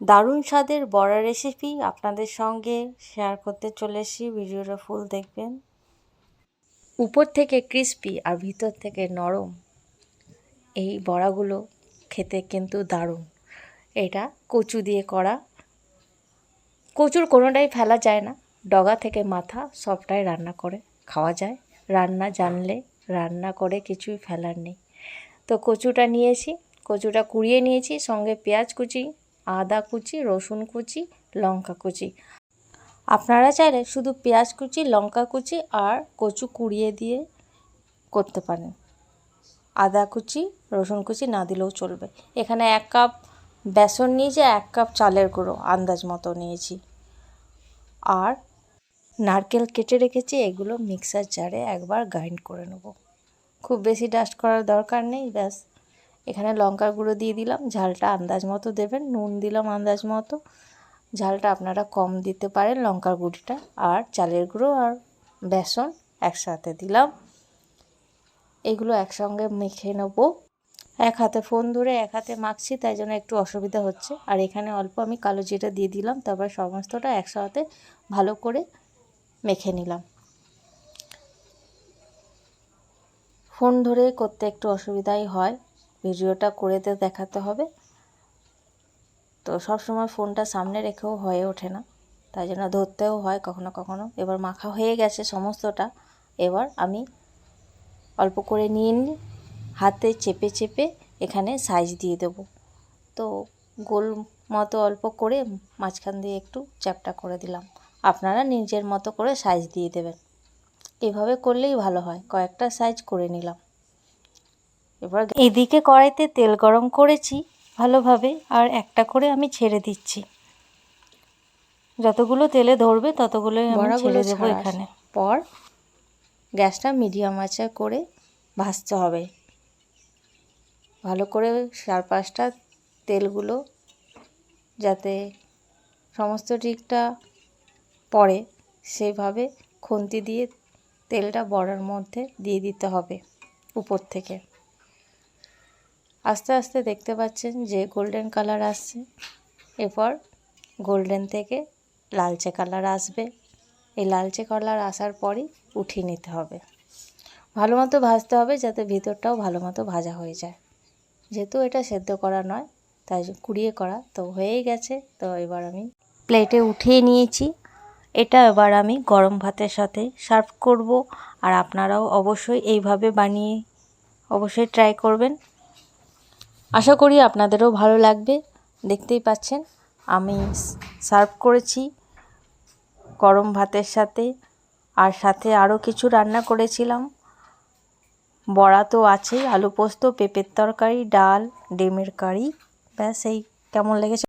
দারুণ স্বাদের বড়া রেসিপি আপনাদের সঙ্গে শেয়ার করতে চলে এসেছি। ভিডিওটা ফুল দেখবেন। উপর থেকে ক্রিস্পি আর ভিতর থেকে নরম এই বড়াগুলো খেতে কিন্তু দারুণ। এটা কচু দিয়ে করা। কচুর কোনোটাই ফেলা যায় না। ডগা থেকে মাথা সবটাই রান্না করে খাওয়া যায়। রান্না জানলে রান্না করে কিছুই ফেলার নেই। তো কচুটা নিয়েছি, কচুটা কুড়িয়ে নিয়েছি, সঙ্গে পেঁয়াজ কুচি আদা কুচি, রসুন কুচি, লঙ্কা কুচি। আপনারা চাইলে শুধু পেঁয়াজ কুচি, লঙ্কা কুচি আর কচু কুড়িয়ে দিয়ে করতে পারেন। আদা কুচি, রসুন কুচি না দিলেও চলবে। এখানে এক কাপ বেসন নিয়েছি, এক কাপ চালের গুঁড়ো আন্দাজ মতো নিয়েছি। আর নারকেল কেটে রেখেছি, এগুলো মিক্সার জারে একবার গ্রাইন্ড করে নেব। খুব বেশি ডাস্ট করার দরকার নেই, ব্যাস। এখানে লঙ্কার গুঁড়ো দিয়ে দিলাম, ঝালটা আন্দাজ মতো দেবেন, নুন দিলাম আন্দাজ মতো। ঝালটা আপনারা কম দিতে পারেন লঙ্কার গুঁড়িটা, আর চালের গুঁড়ো আর বেসন একসাথে দিলাম। এগুলো একসঙ্গে মেখে নেব। এক হাতে ফোন ধরে এক হাতে মাখছি, তাই জন্য একটু অসুবিধা হচ্ছে। আর এখানে অল্প আমি কালো জিরা দিয়ে দিলাম, তারপর সমস্তটা একসাথে ভালো করে মেখে নিলাম। ফোন ধরে করতে একটু অসুবিধাই হয়। ভিডিওটা করে করেতে দেখাতে হবে। তো সব সময় ফোনটা সামনে রেখেও হয়ে ওঠে না। তাই জন্য ধরতেও হয় কখনো কখনো। এবার মাখা হয়ে গেছে সমস্তটা। এবার আমি অল্প করে নিয়ে হাতে চেপে চেপে এখানে সাইজ দিয়ে দেবো। তো গোল মতো অল্প করে মাঝখান দিয়ে একটু চ্যাপটা করে দিলাম। আপনারা নিজের মতো করে সাইজ দিয়ে দেবেন। এভাবে করলেই ভালো হয়। কয়েকটা সাইজ করে নিলাম। এবার এদিকে কড়াইতে তেল গরম করেছি ভালোভাবে আর একটা করে আমি ছেড়ে দিচ্ছি। যতগুলো তেলে ধরবে ততগুলোই আমি ছেড়ে দেবো এখানে। পর গ্যাসটা মিডিয়াম আঁচে করে ভাজতে হবে। ভালো করে চার পাঁচটা তেলগুলো যাতে সমস্ত দিকটা পড়ে সেইভাবে খুন্তি দিয়ে তেলটা বড়ার মধ্যে দিয়ে দিতে হবে উপর থেকে। আস্তে আস্তে দেখতে পাচ্ছেন যে গোল্ডেন কালার আসছে। এরপর গোল্ডেন থেকে লালচে কালার আসবে। এই লালচে কালার আসার পরই উঠিয়ে নিতে হবে। ভালো মতো ভাজতে হবে যাতে ভিতরটাও ভালো মতো ভাজা হয়ে যায়। যেহেতু এটা সেদ্ধ করা নয়, তাই কুড়িয়ে করা তো হয়েই গেছে। তো এবার আমি প্লেটে উঠিয়ে নিয়েছি। এটা এবার আমি গরম ভাতের সাথে সার্ভ করব। আর আপনারাও অবশ্যই এইভাবে বানিয়ে অবশ্যই ট্রাই করবেন। আশা করি আপনাদেরও ভালো লাগবে। দেখতেই পাচ্ছেন, আমি সার্ভ করেছি গরম ভাতের সাথে, আর সাথে আরও কিছু রান্না করেছিলাম। বড়া তো আছেই, আলু পোস্ত, পেঁপের তরকারি, ডাল, ডিমের কারি, ব্যাস, এই কেমন লেগেছে।